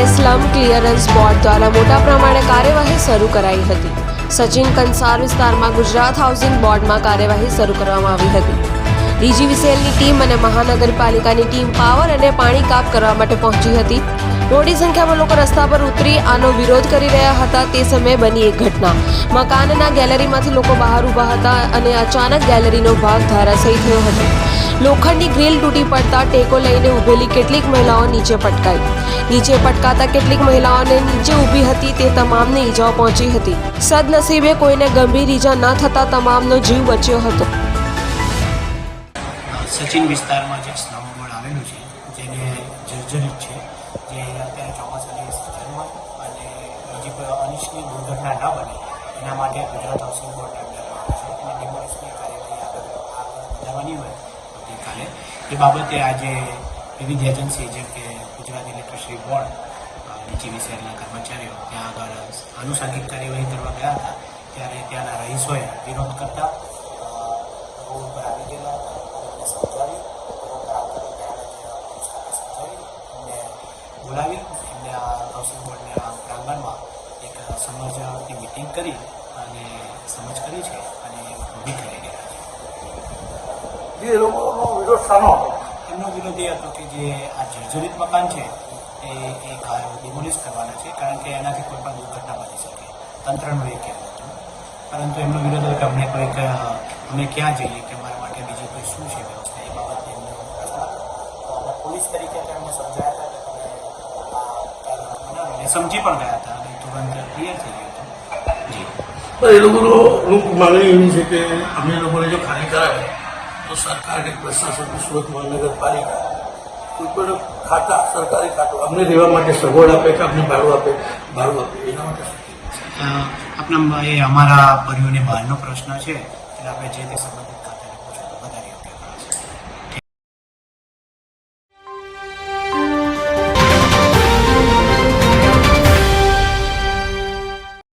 Maintenance board દ્વારા મોટા પ્રમાણે કાર્યવાહી શરૂ કરાઈ હતી. સચિન કંસાર વિસ્તારમાં ગુજરાત હાઉસિંગ બોર્ડમાં કાર્યવાહી શરૂ કરવામાં આવી હતી. ડીજીવીસીએલની ટીમ અને મહાનગરપાલિકાની ટીમ પાવર અને પાણી કાપ કરવા માટે પહોંચી હતી. મોટી સંખ્યામાં લોકો રસ્તા પર ઉતરી આનો વિરોધ કરી રહ્યા હતા. તે સમયે બની એક ઘટના. મકાનના ગેલેરીમાંથી લોકો બહાર ઊભા હતા અને અચાનક ગેલેરીનો ભાગ ધરાશયી થયો હતો. લોખંડની ગ્રીલ તૂટી પડતા ટેકો લઈને ઊભેલી કેટલીક મહિલાઓ નીચે પટકાઈ. નીચે પટકાતા કેટલીક મહિલાઓને નીચે ઊભી હતી તે તમામને ઈજાઓ પહોંચી હતી. સદનસીબે કોઈને ગંભીર ઈજા ન થતા તમામનો જીવ બચ્યો હતો. સચિન વિસ્તારમાં જે સ્નવ આવેલું છે, જેને જર્જરિત છે, જે અત્યારે ચોમાસાની સિઝનમાં અને બીજી કોઈ અનિચ્છનીય દુર્ઘટના ન બને, એના માટે ગુજરાત હાઉસિંગ બોર્ડ અંડરમાં છે. અને ડિમોલિશની કાર્યવાહી આગળ આગળ વધારવાની હોય આવતીકાલે એ બાબતે આજે વિવિધ એજન્સી જેમ કે ગુજરાત ઇલેક્ટ્રિસિટી બોર્ડ ડીજીવીસીએલના કર્મચારીઓ ત્યાં આગળ આનુષંગિક કાર્યવાહી કરવા ગયા હતા. ત્યારે ત્યાંના રહીશોએ વિરોધ કરતા આવી ગયેલા સમજાવી, રોડ બોલાવી. એમને આ હાઉસિંગ બોર્ડના પ્રાંગણમાં એક સમજની મિટિંગ કરી અને સમજ કરી છે અને ઊભી કરી ગયા છે જે લોકોનો વિરોધ શાનો હતો. એમનો વિરોધ એ હતો કે જે આ જર્જરિત મકાન છે એ એ ડિમોલિશ કરવાના છે કારણ કે એનાથી કોઈ પણ દુર્ઘટના બની શકે. તંત્રનો એ કહેવું હતું. પરંતુ એમનો વિરોધ હતો કે અમને કોઈક અમે ક્યાં જઈએ કે અમારા માટે બીજી કોઈ શું છે વ્યવસ્થા? એ બાબતે એમનો પોલીસ તરીકે તેમને સમજાયા હતા સમજી પણ ગયા હતા અને તુરંત ક્લિયર થઈ ગયું હતું. જી. પણ એ લોકોનો માંગણી એવી છે કે અમે લોકોને જો ખાલી કરાવે તો સરકારને પ્રશાસન સુરત મહાનગરપાલિકા કોઈ પણ ખાતા, સરકારી ખાતું અમને રહેવા માટે સગવડ આપે કે અમને ભાડું આપે? ભાડું આપે, એના માટે આપણા એ અમારા પરિવારની બહારનો પ્રશ્ન છે, એટલે આપણે જે તે સંબંધિત